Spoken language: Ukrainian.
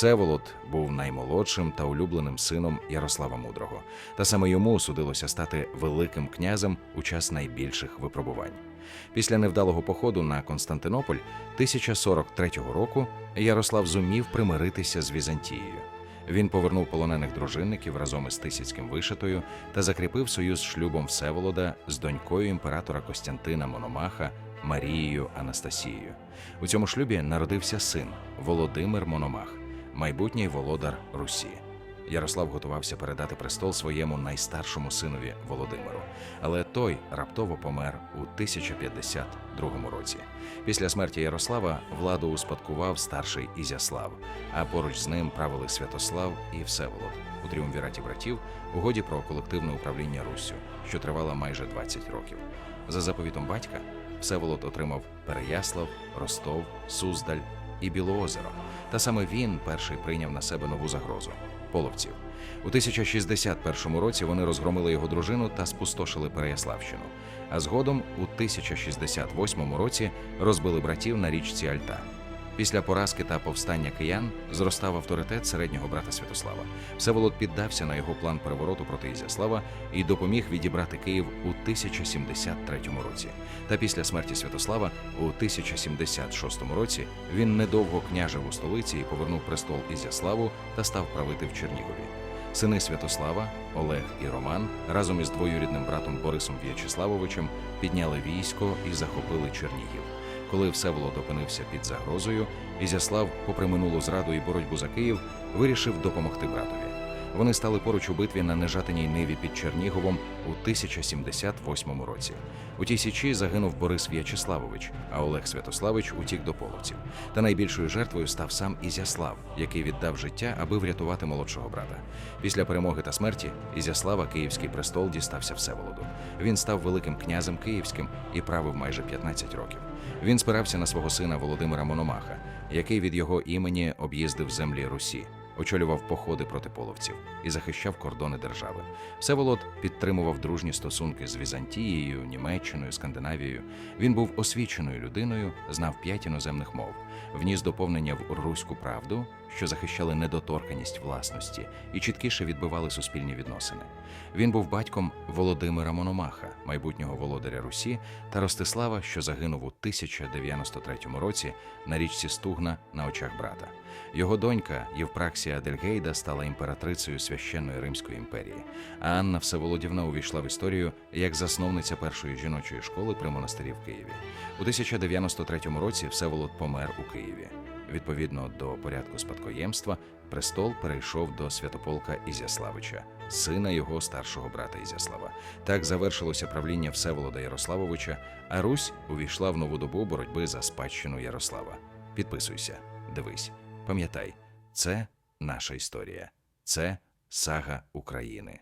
Всеволод був наймолодшим та улюбленим сином Ярослава Мудрого, та саме йому судилося стати великим князем у час найбільших випробувань. Після невдалого походу на Константинополь 1043 року Ярослав зумів примиритися з Візантією. Він повернув полонених дружинників разом із Тисяцьким вишитою та закріпив союз шлюбом Всеволода з донькою імператора Костянтина Мономаха Марією Анастасією. У цьому шлюбі народився син Володимир Мономах, майбутній володар Русі. Ярослав готувався передати престол своєму найстаршому синові Володимиру, але той раптово помер у 1052 році. Після смерті Ярослава владу успадкував старший Ізяслав, а поруч з ним правили Святослав і Всеволод у тріумвіраті братів у годі про колективне управління Руссю, що тривало майже 20 років. За заповітом батька Всеволод отримав Переяслав, Ростов, Суздаль і Білоозеро. Та саме він перший прийняв на себе нову загрозу половців. У 1061 році вони розгромили його дружину та спустошили Переяславщину. А згодом у 1068 році розбили братів на річці Альта. Після поразки та повстання киян зростав авторитет середнього брата Святослава. Всеволод піддався на його план перевороту проти Ізяслава і допоміг відібрати Київ у 1073 році. Та після смерті Святослава у 1076 році він недовго княжив у столиці і повернув престол Ізяславу та став правити в Чернігові. Сини Святослава, Олег і Роман разом із двоюрідним братом Борисом В'ячеславовичем підняли військо і захопили Чернігів. Коли Всеволод опинився під загрозою, Ізяслав, попри минулу зраду і боротьбу за Київ, вирішив допомогти братові. Вони стали поруч у битві на нежатиній ниві під Черніговом у 1078 році. У тій січі загинув Борис В'ячеславович, а Олег Святославич утік до половців. Та найбільшою жертвою став сам Ізяслав, який віддав життя, аби врятувати молодшого брата. Після перемоги та смерті Ізяслава Київський престол дістався Всеволоду. Він став великим князем київським і правив майже 15 років. Він спирався на свого сина Володимира Мономаха, який від його імені об'їздив землі Русі, очолював походи проти половців і захищав кордони держави. Всеволод підтримував дружні стосунки з Візантією, Німеччиною, Скандинавією. Він був освіченою людиною, знав п'ять іноземних мов, вніс доповнення в руську правду, що захищали недоторканість власності і чіткіше відбивали суспільні відносини. Він був батьком Володимира Мономаха, майбутнього володаря Русі, та Ростислава, що загинув у 1093 році на річці Стугна на очах брата. Його донька Євпраксія Адельгейда стала імператрицею священної Римської імперії, а Анна Всеволодівна увійшла в історію як засновниця першої жіночої школи при монастирі в Києві. У 1093 році Всеволод помер у Києві. Відповідно до порядку спадкоємства, престол перейшов до святополка Ізяславича, сина його старшого брата Ізяслава. Так завершилося правління Всеволода Ярославовича, а Русь увійшла в нову добу боротьби за спадщину Ярослава. Підписуйся, дивись, пам'ятай, це наша історія, це сага України.